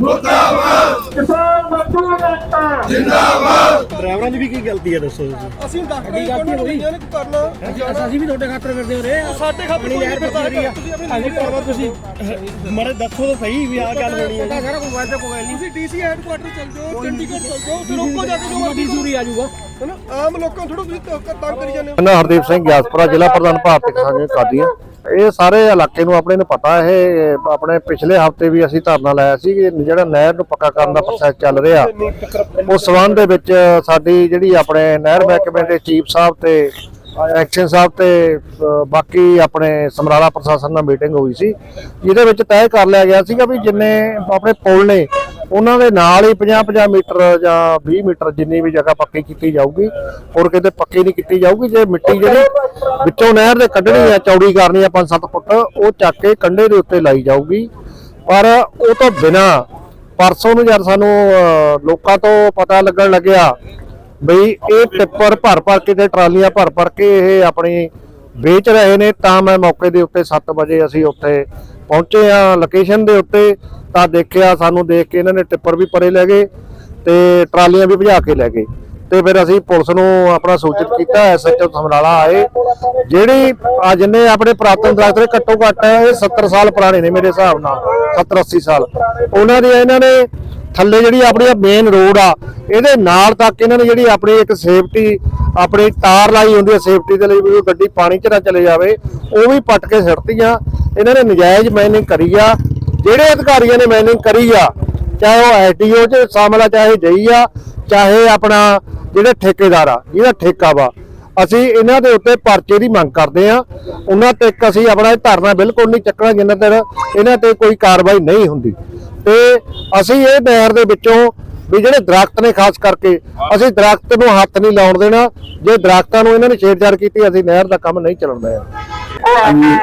ਮੁਰਦਾਬਾਦ। ਕਿਸਾਨ ਮਜ਼ਦੂਰ ਏਕਤਾ ਡਰਾਈਵਰਾਂ ਦੀ ਵੀ ਕੀ ਗਲਤੀ ਹੈ ਦੱਸੋ ਤੁਸੀਂ ਅਸੀਂ ਕਰਨਾ। ਅਸੀਂ ਵੀ ਤੁਹਾਡੇ ਖਾਤਰ ਕਰਦੇ ਹੋ ਰਹੇ ਸਾਡੇ ਖਾਤਰ ਕੋਈ ਨਹੀਂ ਕਰਦਾ। ਹੈਗਾ। ਤੁਸੀਂ ਆਪਣੀ ਅਸੀਂ ਕਰਵਾ ਤੁਸੀਂ। ਮਾਰੇ ਦੱਸੋ ਤਾਂ ਸਹੀ ਵੀ ਆ ਗੱਲ ਹੋਣੀ ਹੈ। ਸਾਰਾ ਕੋਈ ਵਾਅਦਾ ਕੋਈ ਨਹੀਂ। ਤੁਸੀਂ ਡੀਸੀ ਹੈਡਕੁਆਟਰ ਚਲ ਜਾਓ ਚੰਡੀਗੜ੍ਹ ਚਲ ਜਾਓ ਤੇ ਰੋਕੋ ਜਾ ਕੇ ਜੋ ਮਰਜ਼ੀ ਸੂਰੀ ਆ ਜਾਊਗਾ। ਹਨਾ? ਆਮ ਲੋਕਾਂ ਨੂੰ ਥੋੜਾ ਤੁਸੀਂ ਤੰਗ ਤੰਗ ਕਰੀ ਜਾਂਦੇ ਹੋ। ਮੈਂ ਹਰਦੀਪ ਸਿੰਘ ਗਿਆਸਪੁਰਾ ਜ਼ਿਲ੍ਹਾ ਪ੍ਰਧਾਨ ਭਾਰਤੀ ਕਿਸਾਨ ਕਾਦੀਆਂ ਇਹ ਸਾਰੇ ਇਲਾਕੇ ਨੂੰ ਆਪਣੇ ਨੂੰ ਪਤਾ, ਇਹ ਆਪਣੇ ਪਿਛਲੇ ਹਫ਼ਤੇ ਵੀ ਅਸੀਂ ਧਰਨਾ ਲਾਇਆ ਸੀ ਕਿ ਜਿਹੜਾ ਨਹਿਰ ਨੂੰ ਪੱਕਾ ਕਰਨ ਦਾ ਪ੍ਰੋਸੈਸ ਚੱਲ ਰਿਹਾ, ਉਸ ਸਬੰਧ ਦੇ ਵਿੱਚ ਸਾਡੀ ਜਿਹੜੀ ਆਪਣੇ ਨਹਿਰ ਮਹਿਕਮੇ ਦੇ ਚੀਫ ਸਾਹਿਬ ਤੇ ਐਕਸ਼ਨ ਸਾਹਿਬ ਤੇ ਬਾਕੀ ਆਪਣੇ ਸਮਰਾਲਾ ਪ੍ਰਸ਼ਾਸਨ ਨਾਲ ਮੀਟਿੰਗ ਹੋਈ ਸੀ, ਜਿਹਦੇ ਵਿੱਚ ਤੈਅ ਕਰ ਲਿਆ ਗਿਆ ਸੀਗਾ ਵੀ ਜਿੰਨੇ ਆਪਣੇ ਪੁਲ ਨੇ ਉਹਨਾਂ ਦੇ ਨਾਲ ਹੀ 50-50 ਮੀਟਰ ਜਾਂ 20 ਮੀਟਰ ਜਿੰਨੀ ਵੀ ਜਗ੍ਹਾ ਪੱਕੀ ਕੀਤੀ ਜਾਊਗੀ, ਹੋਰ ਕਿਤੇ ਪੱਕੀ ਨਹੀਂ ਕੀਤੀ ਜਾਊਗੀ, ਜੇ ਮਿੱਟੀ ਜਿਹੜੀ ਵਿੱਚੋਂ ਨਹਿਰ ਦੇ ਕੱਢਣੀ ਆ ਚੌੜੀ ਕਰਨੀ ਆ 5-7 ਫੁੱਟ, ਉਹ ਚੱਕ ਕੇ ਕੰਢੇ ਦੇ ਉੱਤੇ ਲਾਈ ਜਾਊਗੀ। ਪਰ ਉਹ ਤੋਂ ਬਿਨਾ ਪਰਸੋਂ ਨੂੰ ਜਦ ਸਾਨੂੰ ਲੋਕਾਂ ਤੋਂ ਪਤਾ ਲੱਗਣ ਲੱਗਿਆ ਬਈ ਇਹ ਟਿੱਪਰ ਭਰ ਭਰ ਕੇ ਤੇ ਟਰਾਲੀਆਂ ਭਰ ਭਰ ਕੇ ਇਹ ਆਪਣੀ ਵੇਚ ਰਹੇ ਨੇ, ਤਾਂ ਮੈਂ ਮੌਕੇ ਦੇ ਉੱਤੇ 7 ਵਜੇ ਅਸੀਂ ਉੱਥੇ ਪਹੁੰਚੇ ਆ ਲੋਕੇਸ਼ਨ ਦੇ ਉੱਤੇ। ਤਾਂ ਦੇਖਿਆ, ਸਾਨੂੰ ਦੇਖ ਕੇ ਇਹਨਾਂ ਨੇ ਟਿੱਪਰ ਵੀ ਪਰੇ ਲੈ ਗਏ ਤੇ ਟਰਾਲੀਆਂ ਵੀ ਭਜਾ ਕੇ ਲੈ ਗਏ। ਤੇ ਫਿਰ ਅਸੀਂ ਪੁਲਿਸ ਨੂੰ ਆਪਣਾ ਸੂਚਿਤ ਕੀਤਾ ਐਸਐਚਓ ਸਮਰਾਲਾ ਆਏ। ਜਿਹੜੀ ਆ ਜਿੰਨੇ ਆਪਣੇ ਪ੍ਰਾਤਨ ਦਰਖਤ ਨੇ, ਘੱਟੋ ਘੱਟ ਇਹ 70 ਸਾਲ ਪੁਰਾਣੇ ਨੇ ਮੇਰੇ ਹਿਸਾਬ ਨਾਲ 70 80 ਸਾਲ। ਉਹਨਾਂ ਦੀ ਇਹਨਾਂ ਨੇ ਥੱਲੇ ਜਿਹੜੀ ਆਪਣੀ ਮੇਨ ਰੋਡ ਆ, ਇਹਦੇ ਨਾਲ ਤੱਕ ਇਹਨਾਂ ਨੇ ਜਿਹੜੀ ਆਪਣੀ ਇੱਕ ਸੇਫਟੀ ਆਪਣੀ ਤਾਰ ਲਾਈ ਹੁੰਦੀ ਹੈ ਸੇਫਟੀ ਦੇ ਲਈ, ਵੀ ਕੋਈ ਗੱਡੀ ਪਾਣੀ 'ਚ ਨਾ ਚਲੇ ਜਾਵੇ, ਉਹ ਵੀ ਪੱਟ ਕੇ ਸਿੱਟਤੀਆਂ ਇਹਨਾਂ ਨੇ ਨਜਾਇਜ਼ ਮਾਈਨਿੰਗ ਕਰੀ ਆ। ਜਿਹੜੇ ਅਧਿਕਾਰੀਆਂ ਨੇ ਮਾਈਨਿੰਗ ਕਰੀ ਆ, ਚਾਹੇ ਉਹ ਐਟੀਓ 'ਚ ਸ਼ਾਮਲ ਆ, ਚਾਹੇ ਜਈ ਆ, ਚਾਹੇ ਆਪਣਾ ਜਿਹੜੇ ਠੇਕੇਦਾਰ ਆ, ਜਿਹਦਾ ਠੇਕਾ ਵਾ, ਅਸੀਂ ਇਹਨਾਂ ਦੇ ਉੱਤੇ ਪਰਚੇ ਦੀ ਮੰਗ ਕਰਦੇ ਆ। ਉਹਨਾਂ ਤੇ ਅਸੀਂ ਆਪਣਾ ਇਹ ਧਰਨਾ ਬਿਲਕੁਲ ਨਹੀਂ ਚੱਕਣਾ ਜਿੰਨਾ ਚਿਰ ਇਹਨਾਂ ਤੇ ਕੋਈ ਕਾਰਵਾਈ ਨਹੀਂ ਹੁੰਦੀ। ਤੇ ਅਸੀਂ ਇਹ ਨਹਿਰ ਦੇ ਵਿੱਚੋਂ ਵੀ ਜਿਹੜੇ ਦਰਖਤ ਨੇ ਖਾਸ ਕਰਕੇ, ਅਸੀਂ ਦਰਖਤ ਨੂੰ ਹੱਥ ਨਹੀਂ ਲਾਉਣ ਦੇਣਾ। ਜੇ ਦਰਖਤਾਂ ਨੂੰ ਇਹਨਾਂ ਨੇ ਛੇੜਛਾੜ ਕੀਤੀ, ਅਸੀਂ ਨਹਿਰ ਦਾ ਕੰਮ ਨਹੀਂ ਚੱਲਣ ਦੇਣਾ।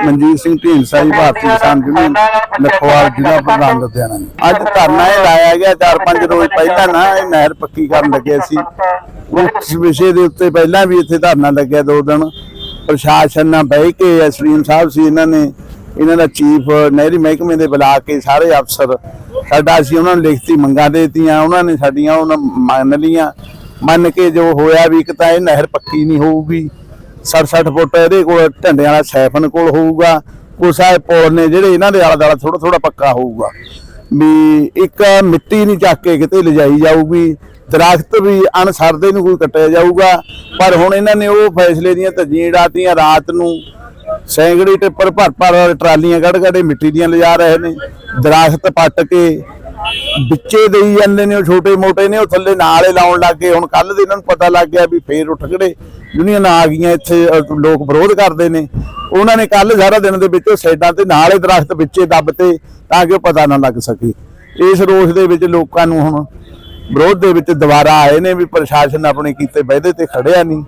ਮਨਜੀਤ ਸਿੰਘ ਢੀਂਡਸਾ ਜੀ ਭਾਰਤੀ ਕਿਸਾਨ ਯੂਨੀਅਨ ਲਖਵਾਲ ਜ਼ਿਲ੍ਹਾ ਪ੍ਰਧਾਨ ਲੁਧਿਆਣਾ। ਅੱਜ ਧਰਨਾ ਇਹ ਲਾਇਆ ਗਿਆ 4-5 ਰੋਜ਼ ਪਹਿਲਾਂ ਨਾ ਇਹ ਨਹਿਰ ਪੱਕੀ ਕਰਨ ਲੱਗੇ ਸੀ। ਉਸ ਵਿਸ਼ੇ ਦੇ ਉੱਤੇ ਪਹਿਲਾਂ ਵੀ ਇੱਥੇ ਧਰਨਾ ਲੱਗਿਆ ਦੋ ਦਿਨ। ਪ੍ਰਸ਼ਾਸਨ ਨਾਲ ਬਹਿ ਕੇ ਐਸਡੀਐਮ ਸਾਹਿਬ ਸੀ ਇਹਨਾਂ ਨੇ। ਇਹਨਾਂ ਦਾ ਚੀਫ ਨਹਿਰੀ ਮਹਿਕਮੇ ਦੇ ਬੁਲਾ ਕੇ ਸਾਰੇ ਅਫਸਰ ਸਾਡਾ ਅਸੀਂ ਉਹਨਾਂ ਨੂੰ ਲਿਖਤੀ ਮੰਗਾਂ ਦੇ ਦਿੱਤੀਆਂ ਉਹਨਾਂ ਨੇ ਸਾਡੀਆਂ ਉਹਨਾਂ ਮੰਨ ਲੀਆਂ ਮੰਨ ਕੇ ਜੋ ਹੋਇਆ ਵੀ ਇੱਕ ਤਾਂ ਇਹ ਨਹਿਰ ਪੱਕੀ ਨਹੀਂ ਹੋਊਗੀ। 60-60 ਫੁੱਟ ਇਹਦੇ ਕੋਲ ਢੰਡਿਆਂ ਵਾਲਾ ਸੈਫਨ ਕੋਲ ਹੋਊਗਾ। ਕੁਛ ਆ ਪੁਲ ਨੇ ਜਿਹੜੇ ਇਹਨਾਂ ਦੇ ਆਲਾ ਦਾਲਾ ਥੋੜਾ ਥੋੜਾ ਪੱਕਾ ਹੋਊਗਾ। ਵੀ ਇੱਕ ਮਿੱਟੀ ਨਹੀਂ ਚੱਕ ਕੇ ਕਿਤੇ ਲਿਜਾਈ ਜਾਊਗੀ। ਦਰਖਤ ਵੀ ਅਣਸਰਦੇ ਨੂੰ ਕੋਈ ਕੱਟਿਆ ਜਾਊਗਾ। ਪਰ ਹੁਣ ਇਹਨਾਂ ਨੇ ਉਹ ਫੈਸਲੇ ਦੀਆਂ ਧੱਜੀਆਂ ਡਾਤੀਆਂ ਰਾਤ ਨੂੰ। ਸੈਂਕੜੀ ਟਿੱਪਰ ਭਰ ਭਰ ਟਰਾਲੀਆਂ ਕੱਢ ਕੱਢ ਮਿੱਟੀ ਦੀਆਂ ਲਿਜਾ ਰਹੇ ਨੇ। ਦਰਖਤ ਪੱਟ ਕੇ ਵਿੱਚੇ ਦੇਈ ਜਾਂਦੇ ਨੇ, ਉਹ ਛੋਟੇ ਮੋਟੇ ਨੇ, ਉਹ ਥੱਲੇ ਨਾਲ ਲਾਉਣ ਲੱਗ ਗਏ। ਹੁਣ ਕੱਲ ਦੇ ਇਹਨਾਂ ਨੂੰ ਪਤਾ ਲੱਗ ਗਿਆ ਵੀ ਫੇਰ ਉੱਠ ਖੜੇ। ਯੂਨੀਅਨ ਆ ਗਈਆਂ ਇੱਥੇ ਲੋਕ ਵਿਰੋਧ ਕਰਦੇ ਨੇ। ਉਹਨਾਂ ਨੇ ਕੱਲ ਸਾਰਾ ਦਿਨ ਦੇ ਵਿੱਚ ਉਹ ਸਾਈਡਾਂ ਤੇ ਨਾਲੇ ਹੀ ਦਰਖਤ ਵਿੱਚੇ ਦੱਬਤੇ ਤਾਂ ਕਿ ਉਹ ਪਤਾ ਨਾ ਲੱਗ ਸਕੇ। ਇਸ ਰੋਸ ਦੇ ਵਿੱਚ ਲੋਕਾਂ ਨੂੰ ਹੁਣ ਵਿਰੋਧ ਦੇ ਵਿੱਚ ਦੁਬਾਰਾ ਆਏ ਨੇ ਵੀ ਪ੍ਰਸ਼ਾਸਨ ਆਪਣੇ ਕੀਤੇ ਵਾਅਦੇ ਤੇ ਖੜਿਆ ਨਹੀਂ।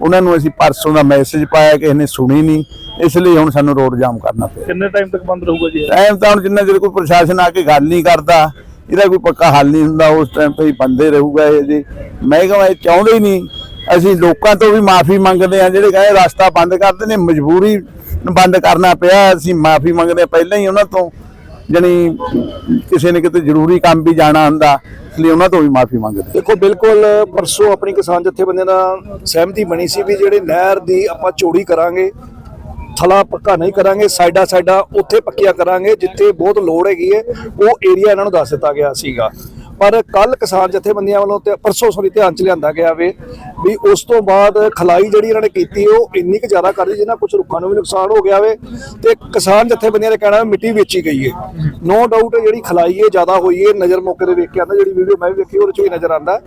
ਉਹਨਾਂ ਨੂੰ ਅਸੀਂ ਪਰਸੋਂ ਦਾ ਮੈਸੇਜ ਪਾਇਆ ਕਿਸੇ ਨੇ ਸੁਣੀ ਨਹੀਂ ਇਸ ਲਈ ਹੁਣ ਸਾਨੂੰ ਰੋਡ ਜਾਮ ਕਰਨਾ ਪਿਆ। ਕਿੰਨੇ ਟਾਈਮ ਤੱਕ ਬੰਦ ਰਹੂਗਾ ਜੀ ਟਾਈਮ ਤਾਂ ਹੁਣ ਜਿੰਨਾ ਚਿਰ ਕੋਈ ਪ੍ਰਸ਼ਾਸਨ ਆ ਕੇ ਗੱਲ ਨਹੀਂ ਕਰਦਾ ਇਹਦਾ ਕੋਈ ਪੱਕਾ ਹੱਲ ਨਹੀਂ ਹੁੰਦਾ ਉਸ ਟਾਈਮ ਤੇ ਹੀ ਬੰਦੇ ਰਹੂਗਾ ਇਹ ਜੀ। ਮੈਂ ਕਹਾਂ ਇਹ ਚਾਹੁੰਦੇ ਹੀ ਨਹੀਂ ਅਸੀਂ ਲੋਕਾਂ ਤੋਂ ਵੀ ਮਾਫੀ ਮੰਗਦੇ ਆ ਜਿਹੜੇ ਕਹਿੰਦੇ ਰਸਤਾ ਬੰਦ ਕਰਦੇ ਨੇ ਮਜਬੂਰੀ ਬੰਦ ਕਰਨਾ ਪਿਆ ਅਸੀਂ ਮਾਫੀ ਮੰਗਦੇ ਪਹਿਲਾਂ ਹੀ ਉਹਨਾਂ ਤੋਂ। ਜਣੀ ਕਿਸੇ ਨੇ ਕਿਤੇ ਜ਼ਰੂਰੀ ਕੰਮ ਵੀ ਜਾਣਾ ਹੁੰਦਾ ਇਸ ਲਈ ਉਹਨਾਂ ਤੋਂ ਵੀ ਮਾਫੀ ਮੰਗਦੇ ਦੇਖੋ, ਬਿਲਕੁਲ ਪਰਸੋਂ ਆਪਣੀ ਕਿਸਾਨ ਜਥੇਬੰਦੀਆਂ ਨਾਲ ਸਹਿਮਤੀ ਬਣੀ ਸੀ ਵੀ ਜਿਹੜੇ ਨਹਿਰ ਦੀ ਆਪਾਂ ਚੋੜੀ ਕਰਾਂਗੇ, ਥਲਾ ਪੱਕਾ ਨਹੀਂ ਕਰਾਂਗੇ, ਸਾਈਡਾਂ ਸਾਈਡਾਂ ਉੱਥੇ ਪੱਕੀਆਂ ਕਰਾਂਗੇ, ਜਿੱਥੇ ਬਹੁਤ ਲੋੜ ਹੈਗੀ ਹੈ, ਉਹ ਏਰੀਆ ਇਹਨਾਂ ਨੂੰ ਦੱਸ ਦਿੱਤਾ ਗਿਆ ਸੀਗਾ। ਪਰ ਕੱਲ ਕਿਸਾਨ ਜਥੇਬੰਦੀਆਂ ਵੱਲੋਂ ਤੇ ਪਰਸੋਂ ਸੋਰੀ ਧਿਆਨ ਚ ਲਿਆਂਦਾ ਗਿਆ ਵੇ ਵੀ ਉਸ ਤੋਂ ਬਾਅਦ ਖਲਾਈ ਜਿਹੜੀ ਇਹਨਾਂ ਨੇ ਕੀਤੀ, ਉਹ ਇੰਨੀ ਕੁ ਜ਼ਿਆਦਾ ਕਰ ਦਿੱਤੀ ਜਿੰਨਾ ਕੁਝ ਰੁੱਖਾਂ ਨੂੰ ਵੀ ਨੁਕਸਾਨ ਹੋ ਗਿਆ ਵੇ। ਤੇ ਕਿਸਾਨ ਜਥੇਬੰਦੀਆਂ ਦਾ ਕਹਿਣਾ ਮਿੱਟੀ ਵੇਚੀ ਗਈ ਹੈ ਨੋ ਡਾਊਟ ਜਿਹੜੀ ਖਲਾਈ ਹੈ ਜ਼ਿਆਦਾ ਹੋਈ ਹੈ ਨਜ਼ਰ ਮੌਕੇ ਤੇ ਵੇਖ ਕੇ ਆਂਦਾ, ਜਿਹੜੀ ਵੀਡੀਓ ਮੈਂ ਵੀ ਵੇਖੀ, ਉਹਦੇ ਚ ਵੀ ਨਜ਼ਰ ਆਂਦਾ।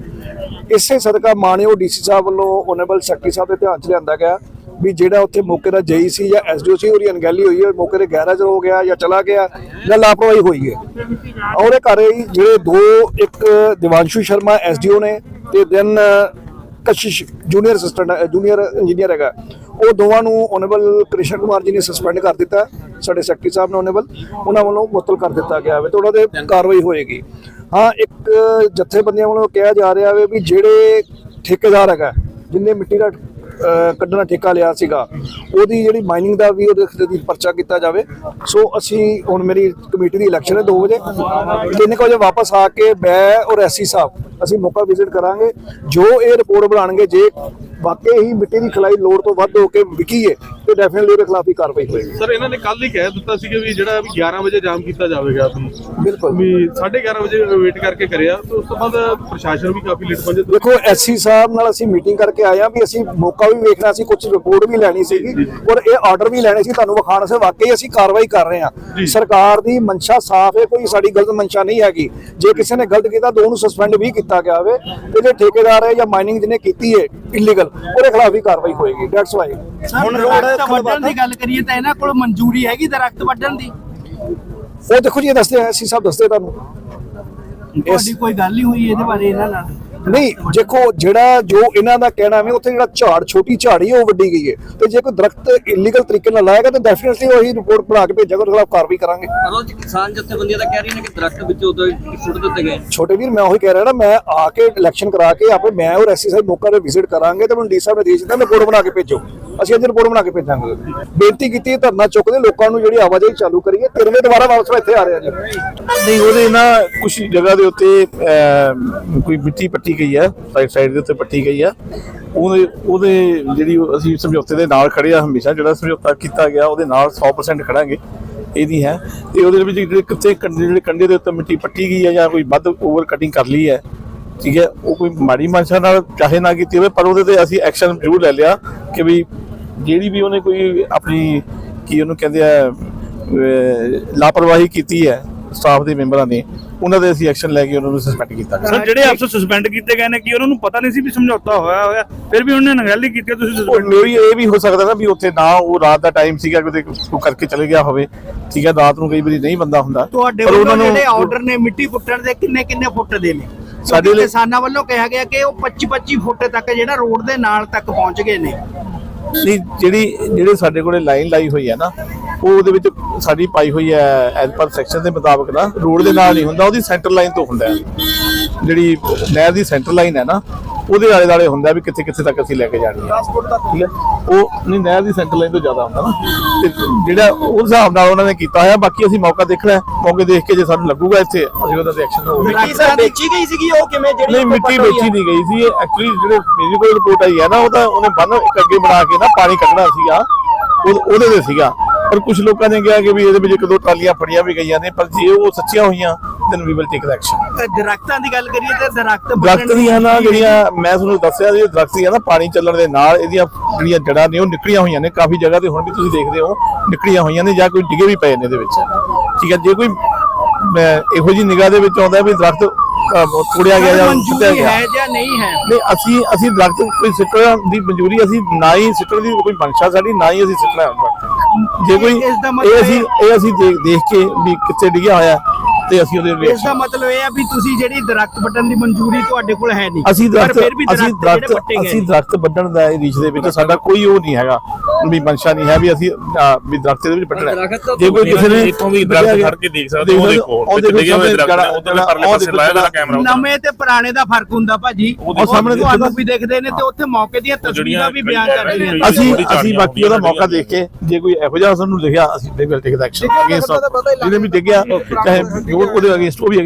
ਇਸੇ ਸਦਕਾ ਮਾਣਿਓ ਡੀਸੀ ਸਾਹਿਬ ਵੱਲੋਂ ਓਨੇਬਲ ਸੈਕਟਰੀ ਸਾਹਿਬ ਦੇ ਧਿਆਨ ਚ ਲਿਆਂਦਾ ਗਿਆ ਵੀ ਜਿਹੜਾ ਉੱਥੇ ਮੌਕੇ ਦਾ ਜਈ ਸੀ ਜਾਂ ਐਸਡੀਓ ਸੀ, ਉਹਦੀ ਅਣਗਹਿਲੀ ਹੋਈ ਹੈ, ਮੌਕੇ ਤੇ ਗੈਰਾਜ ਹੋ ਗਿਆ ਜਾਂ ਚਲਾ ਗਿਆ ਜਾਂ ਲਾਪਰਵਾਹੀ ਹੋਈ ਹੈ। ਉਹਦੇ ਘਰ ਹੀ ਜਿਹੜੇ ਦੋ, ਇੱਕ ਦਿਵਾਂਸ਼ੂ ਸ਼ਰਮਾ ਐਸਡੀਓ ਨੇ ਤੇ then Kashish junior assistant junior engineer ਹੈਗਾ। ਉਹ ਦੋਵਾਂ ਨੂੰ ਓਨੇਬਲ ਕ੍ਰਿਸ਼ਨ ਕੁਮਾਰ ਜੀ ਨੇ ਸਸਪੈਂਡ ਕਰ ਦਿੱਤਾ। ਸਾਡੇ ਸੈਕਟਰੀ ਸਾਹਿਬ ਨੇ ਓਨੇਬਲ ਉਹਨਾਂ ਵੱਲੋਂ ਮੁਅੱਤਲ ਕਰ ਦਿੱਤਾ ਗਿਆ ਹੈ ਤੇ ਉਹਨਾਂ ਦੇ ਕਾਰਵਾਈ ਹੋਏਗੀ। ਹਾਂ, ਇੱਕ ਜਥੇਬੰਦੀਆਂ ਵੱਲੋਂ ਕਿਹਾ ਜਾ ਰਿਹਾ ਹੈ ਵੀ ਜਿਹੜੇ ਠੇਕੇਦਾਰ ਹੈਗਾ, ਜਿੰਨੇ ਮਿੱਟੀ ਦਾ ਕੱਢਣਾ ਠੇਕਾ ਲਿਆ ਸੀਗਾ। ਉਹਦੀ ਜਿਹੜੀ ਮਾਈਨਿੰਗ ਦਾ ਵੀ ਉਹਦੇ ਖਿਲਾਫ ਪਰਚਾ ਕੀਤਾ ਜਾਵੇ। ਸੋ ਅਸੀਂ ਹੁਣ ਮੇਰੀ ਕਮੇਟੀ ਦੀ ਇਲੈਕਸ਼ਨ ਹੈ 2 ਵਜੇ। 3 ਵਜੇ ਵਾਪਸ ਆ ਕੇ ਮੈਂ ਔਰ ਐਸਸੀ ਸਾਹਿਬ, ਅਸੀਂ ਮੌਕਾ ਵਿਜ਼ਿਟ ਕਰਾਂਗੇ। ਜੋ ਇਹ ਰਿਪੋਰਟ ਬਣਾਉਣਗੇ, ਜੇ ਵਾਕਈ ਹੀ ਮਿੱਟੀ ਦੀ ਖਲਾਈ ਲੋੜ ਤੋਂ ਵੱਧ ਹੋ ਕੇ ਵਿਕੀ ਹੈ ਤੇ ਡੈਫੀਨਿਟਲੀ ਉਹਦੇ ਖਿਲਾਫ ਹੀ ਕਾਰਵਾਈ ਹੋਏਗੀ। ਸਰ ਇਹਨਾਂ ਨੇ ਕੱਲ ਹੀ ਕਹਿ ਦਿੱਤਾ ਸੀ ਕਿ ਵੀ ਜਿਹੜਾ ਵੀ 11 ਵਜੇ ਜਾਮ ਕੀਤਾ ਜਾਵੇਗਾ ਬਿਲਕੁਲ। ਵੀ 11:30 ਵਜੇ ਵੇਟ ਕਰਕੇ ਕਰਿਆ ਤੇ ਉਸ ਤੋਂ ਬਾਅਦ ਪ੍ਰਸ਼ਾਸਨ ਵੀ ਕਾਫੀ ਲੇਟ ਪਹੁੰਚੇ। ਦੇਖੋ ਐਸਸੀ ਸਾਹਿਬ ਨਾਲ ਅਸੀਂ ਮੀਟਿੰਗ ਕਰਕੇ ਆਏ ਆ ਵੀ ਅਸੀਂ ਮੌਕਾ ਵੀ ਵੇਖਣਾ ਸੀ ਕੁਝ ਰਿਪੋਰਟ ਵੀ ਲੈਣੀ ਸੀਗੀ ਔਰ ਇਹ ਆਰਡਰ ਵੀ ਲੈਣੇ ਸੀ ਤੁਹਾਨੂੰ ਵਿਖਾਣ ਸੇ ਵਾਕਈ ਅਸੀਂ ਕਾਰਵਾਈ ਕਰ ਰਹੇ ਹਾਂ। ਸਰਕਾਰ ਦੀ ਮਨਸ਼ਾ ਸਾਫ਼ ਹੈ ਕੋਈ ਸਾਡੀ ਗਲਤ ਮਨਸ਼ਾ ਨਹੀਂ ਹੈਗੀ। ਜੇ ਕਿਸੇ ਨੇ ਗਲਤ ਕੀਤਾ ਤਾਂ ਉਹਨੂੰ ਸਸਪੈਂਡ ਵੀ ਕੀਤਾ ਗਿਆ ਹੋਵੇ ਤੇ ਜੇ ਠੇਕੇਦਾਰ ਹੈ ਜਾਂ ਮਾਈਨਿੰਗ ਜਿਹਨੇ ਕੀਤੀ ਹੈ ਇਲੀਗਲ ਉਹਦੇ ਖਿਲਾਫ ਵੀ ਕਾਰਵਾਈ ਹੋਏਗੀ। ਦੈਟਸ ਵਾਈ ਹੁਣ ਦਰਖਤ ਵੱਢਣ ਦੀ ਗੱਲ ਕਰੀਏ ਤਾਂ ਇਹਨਾਂ ਕੋਲ ਮਨਜ਼ੂਰੀ ਹੈਗੀ ਦਰਖਤ ਵੱਢਣ ਦੀ। ਉਹ ਦੇਖੋ ਜੀ ਇਹ ਦੱਸਦੇ ਐਸਸੀ ਸਾਹਿਬ ਦੱਸਦੇ ਤੁਹਾਨੂੰ। ਤੁਹਾਡੀ ਕੋਈ ਗੱਲ ਨਹੀਂ ਹੋਈ ਇਹਦੇ ਬਾਰੇ ਇਹਨਾਂ ਨਾਲ। ਨਹੀਂ ਦੇਖੋ ਜਿਹੜਾ ਜੋ ਇਹਨਾਂ ਦਾ ਕਹਿਣਾ ਹੈ ਉੱਥੇ ਜਿਹੜਾ ਝਾੜ ਛੋਟੀ ਝਾੜੀ ਹੈ ਉਹ ਵੱਡੀ ਗਈ ਹੈ ਤੇ ਜੇ ਕੋਈ ਦਰਖਤ ਇਲੀਗਲ ਤਰੀਕੇ ਨਾਲ ਲਾਏਗਾ ਤਾਂ ਡੈਫੀਨਿਟਲੀ ਉਹੀ ਰਿਪੋਰਟ ਬਣਾ ਕੇ ਭੇਜਾਂਗੇ ਉਹਦੇ ਖਿਲਾਫ ਕਾਰਵਾਈ ਕਰਾਂਗੇ। ਪਰ ਉਹ 'ਚ ਕਿਸਾਨ ਜਥੇਬੰਦੀਆਂ ਤਾਂ ਕਹਿ ਰਹੀਆਂ ਨੇ ਕਿ ਦਰਖਤ ਵਿੱਚ ਉਦੋਂ ਹੀ ਸੁੱਟ ਦਿੱਤੇ ਗਏ। ਛੋਟੇ ਵੀਰ ਮੈਂ ਉਹੀ ਕਹਿ ਰਿਹਾ ਨਾ ਮੈਂ ਆ ਕੇ ਇਲੈਕਸ਼ਨ ਕਰਾ ਕੇ ਆਪੇ ਮੈਂ ਔਰ ਐਸਸੀ ਸਾਹਿਬ ਮੌਕਾ ਤੇ ਵਿਜ਼ਿਟ ਕਰਾਂਗੇ ਤੇ ਮੈਨੂੰ ਡੀ ਸਾਹਿਬ ਨੇ ਦੇ ਦਿੱਤਾ ਮੈਂ ਰਿਪੋਰਟ ਬਣਾ ਕੇ ਭੇਜੋ। ਅਸੀਂ ਅੱਜ ਰਿਪੋਰਟ ਬਣਾ ਕੇ ਭੇਜਾਂਗੇ। ਬੇਨਤੀ ਕੀਤੀ ਹੈ ਧਰਨਾ ਚੁੱਕਦੇ ਲੋਕਾਂ ਨੂੰ ਜਿਹੜੀ ਆਵਾਜਾਈ ਚਾਲੂ ਕਰੀਏ ਤਿਰਵੇਂ ਦੁਬਾਰਾ ਵਾਪਸ ਇੱਥੇ ਆ ਰਿਹਾ ਜੀ। ਨਹੀਂ ਉਹਦੇ ਨਾ ਕੁਝ ਜਗ੍ਹਾ ਦੇ ਉੱਤੇ ਕੋਈ ਮਿੱਟੀ ਪੱਟੀ ਗਈ ਹੈ ਸਾਈਡ ਸਾਈਡ ਦੇ ਉੱਤੇ ਪੱਟੀ ਗਈ ਹੈ ਉਹਦੇ ਉਹਦੇ ਜਿਹੜੀ ਅਸੀਂ ਸਮਝੌਤੇ ਦੇ ਨਾਲ ਖੜੇ ਆ ਹਮੇਸ਼ਾ, ਜਿਹੜਾ ਸਮਝੌਤਾ ਕੀਤਾ ਗਿਆ, ਉਹਦੇ ਨਾਲ 100% ਖੜਾਂਗੇ, ਇਹਦੀ ਹੈ। ਤੇ ਉਹਦੇ ਵਿੱਚ ਜਿਹੜੇ ਕਿਤੇ ਕੰਡੇ ਜਿਹੜੇ ਕੰਡੇ ਦੇ ਉੱਤੇ ਮਿੱਟੀ ਪੱਟੀ ਗਈ ਹੈ ਜਾਂ ਕੋਈ ਵੱਧ ਓਵਰ ਕਟਿੰਗ ਕਰ ਲਈ ਹੈ, ਠੀਕ ਹੈ, ਉਹ ਕੋਈ ਮਾੜੀ ਮਨਸ਼ਾ ਨਾਲ ਚਾਹੇ ਨਾ ਕੀਤੀ ਹੋਵੇ, ਪਰ ਉਹਦੇ ਤੇ ਅਸੀਂ ਐਕਸ਼ਨ ਜ਼ਰੂਰ ਲੈ ਲਿਆ ਕਿ ਵੀ ਜਿਹੜੀ ਵੀ ਉਹਨੇ ਕੋਈ ਆਪਣੀ ਕੀ ਉਹਨੂੰ ਕਹਿੰਦੇ ਆ ਲਾਪਰਵਾਹੀ ਕੀਤੀ ਹੈ ਸਟਾਫ ਦੇ ਮੈਂਬਰਾਂ ਨੇ ਉਹਨਾਂ ਦੇ ਅਸੀਂ ਐਕਸ਼ਨ ਲੈ ਕੇ ਉਹਨਾਂ ਨੂੰ ਸਸਪੈਂਡ ਕੀਤਾ ਗਿਆ। ਸਰ ਜਿਹੜੇ ਅਫਸਰ ਸਸਪੈਂਡ ਕੀਤੇ ਗਏ ਨੇ ਕਿ ਉਹਨਾਂ ਨੂੰ ਪਤਾ ਨਹੀਂ ਸੀ ਵੀ ਸਮਝੌਤਾ ਹੋਇਆ ਹੋਇਆ? ਫਿਰ ਵੀ ਉਹਨੇ ਨਗੈਲੀ ਕੀਤੀ ਤੁਸੀਂ ਉਹ suspend ਮੇਰੀ ਇਹ ਵੀ ਹੋ ਸਕਦਾ ਨਾ ਵੀ ਉੱਥੇ ਨਾ ਉਹ ਰਾਤ ਦਾ ਟਾਈਮ ਸੀਗਾ ਕਿਤੇ ਕੋਈ ਕਰਕੇ ਚਲੇ ਗਿਆ ਹੋਵੇ। ਠੀਕ ਹੈ ਰਾਤ ਨੂੰ ਕਈ ਵਾਰੀ ਨਹੀਂ ਬੰਦਾ ਹੁੰਦਾ। ਤੁਹਾਡੇ ਪਰ ਵੱਲੋਂ ਜਿਹੜੇ ਆਰਡਰ ਨੇ ਮਿੱਟੀ ਪੁੱਟਣ ਦੇ ਕਿੰਨੇ ਕਿੰਨੇ ਫੁੱਟ ਦੇ ਨੇ? ਸਾਡੇ ਕਿਸਾਨਾਂ ਵੱਲੋਂ ਕਿਹਾ ਗਿਆ ਕਿ ਉਹ 25 25 ਫੁੱਟ ਤੱਕ ਜਿਹੜਾ ਰੋਡ ਦੇ ਨਾਲ ਤੱਕ ਪਹੁੰਚ ਗਏ ਨੇ। ਨਹੀਂ, ਜਿਹੜੀ, ਜਿਹੜੇ ਸਾਡੇ ਕੋਲੇ ਲਾਈਨ ਲਾਈ ਹੋਈ ਹੈ ਨਾ, ਉਹ ਉਹਦੇ ਵਿੱਚ ਸਾਡੀ ਪਾਈ ਹੋਈ ਹੈ ਐਜ਼ ਪਰ ਸੈਕਸ਼ਨ ਦੇ ਮੁਤਾਬਕ ਨਾ ਰੋਡ ਦੇ ਨਾਲ ਨਹੀਂ ਹੁੰਦਾ, ਉਹਦੀ ਸੈਂਟਰ ਲਾਈਨ ਤੋਂ ਹੁੰਦਾ ਜਿਹੜੀ ਨਹਿਰ ਦੀ ਸੈਂਟਰ ਲਾਈਨ ਹੈ ਨਾ ਉਹਦੇ ਆਲੇ ਦਾਲੇ ਹੁੰਦਾ ਵੀ ਕਿੱਥੇ ਕਿੱਥੇ ਤੱਕ ਅਸੀਂ ਲੈ ਕੇ ਜਾਣੀ ਹੈ। ਠੀਕ ਹੈ? ਉਹ ਨਹੀਂ ਨਹਿਰ ਦੀ ਸੈਂਟਰ ਲਾਈਨ ਤੋਂ ਜ਼ਿਆਦਾ ਹੁੰਦਾ ਨਾ। ਤੇ ਜਿਹੜਾ ਉਸ ਹਿਸਾਬ ਨਾਲ ਉਹਨਾਂ ਨੇ ਕੀਤਾ ਹੋਇਆ ਬਾਕੀ ਅਸੀਂ ਮੌਕਾ ਦੇਖਣਾ ਹੈ ਮੌਕੇ ਦੇਖ ਕੇ ਜੇ ਸਾਨੂੰ ਲੱਗੂਗਾ ਇੱਥੇ ਅਸੀਂ ਉਹਦਾ ਤੇ ਐਕਸ਼ਨ ਹੋਊਗਾ। ਮਿੱਟੀ ਸਰ ਵੇਚੀ ਗਈ ਸੀਗੀ ਉਹ ਕਿਵੇਂ ਜਿਹੜੀ ਨਹੀਂ ਮਿੱਟੀ ਵੇਚੀ ਨਹੀਂ ਗਈ ਸੀ। ਐਕਚੁਅਲੀ ਜਿਹੜੇ ਮੇਰੀ ਕੋਲ ਰਿਪੋਰਟ ਆਈ ਹੈ ਨਾ ਉਹ ਤਾਂ ਉਹਨੇ ਬੰਨ ਇੱਕ ਅੱਗੇ ਬਣਾ ਕੇ ਨਾ ਪਾਣੀ ਕੱਢਣਾ ਸੀਗਾ। ਉਹ- ਉਹਦੇ ਤੇ ਸੀਗਾ। ਪਰ ਕੁਝ ਲੋਕਾਂ ਨੇ ਕਿਹਾ ਕਿ ਵੀ ਇਹਦੇ ਵਿੱਚ ਇੱਕ ਦੋ ਟਰਾਲੀਆਂ ਫੜੀਆਂ ਵੀ ਗਈਆਂ ਨੇ ਪਰ ਜੇ ਉਹ ਸੱਚੀਆਂ ਹੋਈਆਂ then we will take action ਦਰਖਤਾਂ ਦੀ ਗੱਲ ਕਰੀਏ ਤਾਂ ਦਰਖਤ ਦਰਖਤ ਦੀਆਂ ਨਾ ਜਿਹੜੀਆਂ ਮੈਂ ਤੁਹਾਨੂੰ ਦੱਸਿਆ ਜੀ ਦਰਖਤ ਦੀਆਂ ਨਾ ਪਾਣੀ ਚੱਲਣ ਦੇ ਨਾਲ ਇਹਦੀਆਂ ਜਿਹੜੀਆਂ ਜੜਾਂ ਨੇ ਉਹ ਨਿਕਲੀਆਂ ਹੋਈਆਂ ਨੇ ਕਾਫੀ ਜਗ੍ਹਾ ਤੇ ਹੁਣ ਵੀ ਤੁਸੀਂ ਦੇਖਦੇ ਹੋ ਨਿਕਲੀਆਂ ਹੋਈਆਂ ਨੇ ਜਾਂ ਕੋਈ ਡਿੱਗੇ ਵੀ ਪਏ ਨੇ ਇਹਦੇ ਵਿੱਚ। ਠੀਕ ਹੈ ਜੇ ਕੋਈ ਮੈਂ ਇਹੋ ਜੀ ਨਿਗਾਹ ਦੇ ਵਿੱਚ ਆਉਂਦਾ ਵੀ ਦਰਖਤ ਤੋੜਿਆ ਗਿਆ ਜਾਂ ਸੁੱਟਿਆ ਗਿਆ। ਹੈ ਜਾਂ ਨਹੀਂ ਹੈ? ਨਹੀਂ ਅਸੀਂ ਅਸੀਂ ਦਰਖਤ ਕੋਈ ਸਿੱਟਣ ਦੀ ਮਨਜ਼ੂਰੀ ਅਸੀਂ ਨਾ ਹੀ ਸਿੱਟਣ ਦੀ ਕੋਈ ਮਨਸ਼ਾ ਸਾਡੀ ਨਾ ਹੀ ਅਸੀਂ ਸਿੱਟਣਾ। ਜੇ ਕੋਈ ਇਹ ਅਸੀਂ ਇਹ ਅਸੀਂ ਦੇਖ ਦੇਖ ਕੇ ਵੀ ਕਿੱਥੇ ਡਿੱਗਿਆ ਹੋਇਆ ਤੇ ਅਸੀਂ ਉਹਦੇ ਇਸ ਦਾ ਮਤਲਬ ਇਹ ਆ ਵੀ ਤੁਸੀਂ ਜਿਹੜੀ ਦਰਖਤ ਵੱਢਣ ਦੀ ਮਨਜ਼ੂਰੀ ਤੁਹਾਡੇ ਕੋਲ ਹੈ ਨਹੀਂ। ਅਸੀਂ ਪਰ ਦਰਖਤ ਫਿਰ ਵੀ ਅਸੀਂ ਦਰਖਤ ਜਿਹੜੇ ਦਰਖਤ ਵੱਟੇ ਗਏ ਅਸੀਂ ਦਰਖਤ ਵੱਢਣ ਦਾ ਇਹ ਰੀਚ ਦੇ ਵਿੱਚ ਸਾਡਾ ਕੋਈ ਉਹ ਨਹੀਂ ਹੈਗਾ। ਵੀ ਮਨਸ਼ਾ ਨਹੀਂ ਹੈ ਵੀ ਅਸੀਂ ਅਹ, ਵੀ ਦਰਖਤ ਦੇ ਵਿੱਚ। ਦਰਖਤ ਤਾਂ ਜੇ ਕੋਈ ਕਿਸੇ ਨੇ ਇੱਥੋਂ ਵੀ ਦਰਖਤ ਖੜ ਕੇ ਦੇਖ ਸਕਦੇ ਹੋ, ਉਹ ਦੇਖੋ, ਉਹ ਵਿੱਚ ਦੇਖੋ ਡਿੱਗੇ ਹੋਏ ਦਰਖਤ ਉੱਧਰਲੇ ਪਰਲੇ ਪਾਸੇ ਲਾਇਆ ਹੋਇਆ ਕੈਮਰਾ। ਨਵੇਂ ਤੇ ਪੁਰਾਣੇ ਦਾ ਫ਼ਰਕ ਹੁੰਦਾ ਭਾਜੀ ਉਹ ਸਾਹਮਣੇ ਤੁਹਾਨੂੰ। ਵੀ ਦੇਖਦੇ ਨੇ ਤੇ ਉੱਥੇ ਮੌਕੇ ਦੀਆਂ ਤਸਵੀਰਾਂ ਵੀ ਬਿਆਨ ਕਰਦੀਆਂ ਨੇ ਅਸੀਂ ਅਸੀਂ ਬਾਕੀ ਉਹਦਾ ਮੌਕਾ ਦੇਖ ਕੇ ਜੇ ਕੋਈ ਇਹੋ ਜਿਹਾ ਸਾਨੂੰ ਲਿਖਿਆ ਅਸੀਂ ਦੇ ਟੇਕ ਐਕਸ਼ਨ ਅਗੇਂਸਟ ਜਿਹਨੇ ਵੀ ਡਿੱਗਿਆ ਚਾਹੇ ਉਹ- ਉਹਦੇ ਅਗੇਂਸਟ ਉਹ ਵੀ